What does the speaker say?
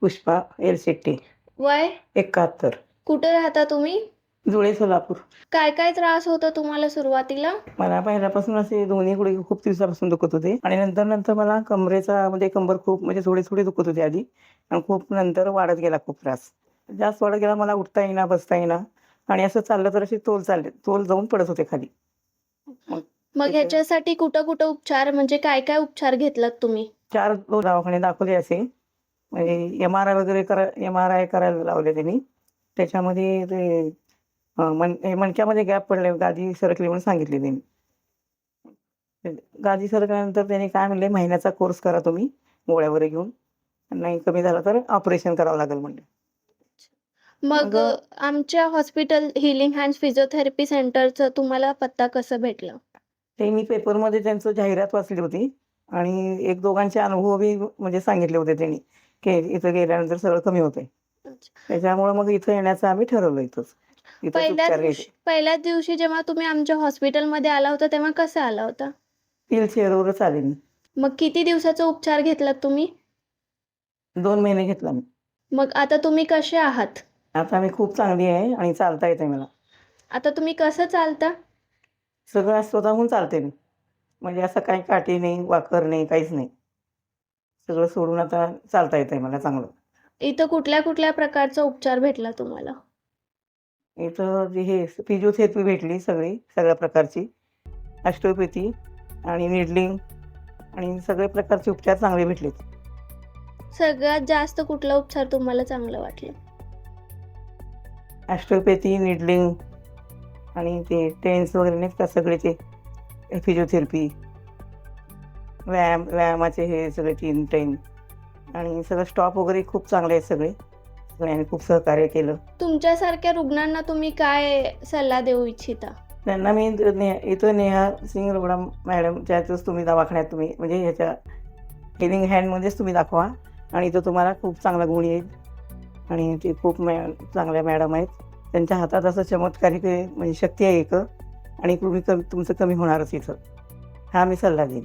Pushpa L Shetty. वय? एकाहत्तर. कुठे राहता तुम्ही? जुळे सोलापूर. काय काय त्रास होता तुम्हाला सुरुवातीला? मला पहिल्यापासून असे दोन्ही गुडघे खूप दिवसापासून दुखत होते. आणि नंतर नंतर मला कमरेचा म्हणजे कंबर खूप म्हणजे थोडे थोडे दुखत होते आधी. आणि खूप नंतर वाढत गेला खूप त्रास. जास्त वाढत गेला मला उठता येईना बसता येईना. आणि असं चाललं तर अशी तोल चालले तोल जाऊन पडत होते खाली. मग त्याच्या- ह्याच्यासाठी कुठं कुठं उपचार म्हणजे काय काय उपचार घेतलात तुम्ही? चार दवाखाने दाखवले असे. म्हणजे एम आर आय वगैरे करा एम आर आय करायला लावले त्यांनी. त्याच्यामध्ये ते हे मणक्यामध्ये गॅप पडले गादी सरकली म्हणून सांगितले त्यांनी. गादी सरकल्यानंतर त्यांनी काय म्हणले महिन्याचा कोर्स करा तुम्ही गोळ्या वगैरे घेऊन. नाही कमी झाला तर ऑपरेशन करावं लागेल म्हणले. मग आमच्या हॉस्पिटल हिलिंग हँड्स फिजिओथेरपी सेंटरचं तुम्हाला पत्ता कसं भेटलं? ते मी पेपरमध्ये त्यांचं जाहिरात वाचली होती. आणि एक दोघांचे अनुभव बी म्हणजे सांगितले होते त्यांनी. की इथं गेल्यानंतर सगळं कमी होतंय. त्याच्यामुळे मग इथं येण्याचं आम्ही ठरवलं इथंच. इथंच पहिल्या उपचार दिवशी पहिल्याच दिवशी जेव्हा तुम्ही आमच्या हॉस्पिटलमध्ये आला होता तेव्हा कसं आला होता? व्हीलचेअरवरच आले मी. मग किती दिवसाचा उपचार घेतलात तुम्ही? दोन महिने घेतला मी. मग आता तुम्ही कसे आहात? आता मी खूप चांगली आहे आणि चालता येते मला. आता तुम्ही कसं चालता? सगळं स्वतःहून चालते मी. म्हणजे असं काही काठी नाही वाकर नाही काहीच नाही. सगळं सोडून आता चालता येतंय मला चांगलं. इथं कुठल्या कुठल्या प्रकारचा उपचार भेटला तुम्हाला? इथं जे हे फिजिओथेरपी भेटली सगळी सगळ्या प्रकारची. ॲस्ट्रोपॅथी आणि निडलिंग आणि सगळे प्रकारचे उपचार चांगले भेटले सगळ्यात जास्त कुठला उपचार तुम्हाला चांगला वाटला? ॲस्ट्रोपॅथी निडलिंग आणि ते टेन्स वगैरे नाही का सगळे ते फिजिओथेरपी व्यायाम व्यायामाचे हे सगळे तीन टाईम आणि सगळं स्टॉप वगैरे खूप चांगले आहेत सगळे. सगळ्यांनी खूप सहकार्य केलं. तुमच्यासारख्या रुग्णांना तुम्ही काय सल्ला देऊ इच्छिता? त्यांना मी इथं नेहा सिंग रोगडा मॅडम त्यातच तुम्ही दवाखान्यात तुम्ही म्हणजे ह्याच्या हेलिंग हँडमध्येच तुम्ही दाखवा. आणि इथं तुम्हाला खूप चांगला गुण येईल. आणि ते खूप मॅ चांगल्या मॅडम आहेत. त्यांच्या हातात असं चमत्कारिक म्हणजे शक्ती आहे एक. आणि तुम्ही कमी तुमचं कमी होणारच इथं. हा मी सल्ला देईन.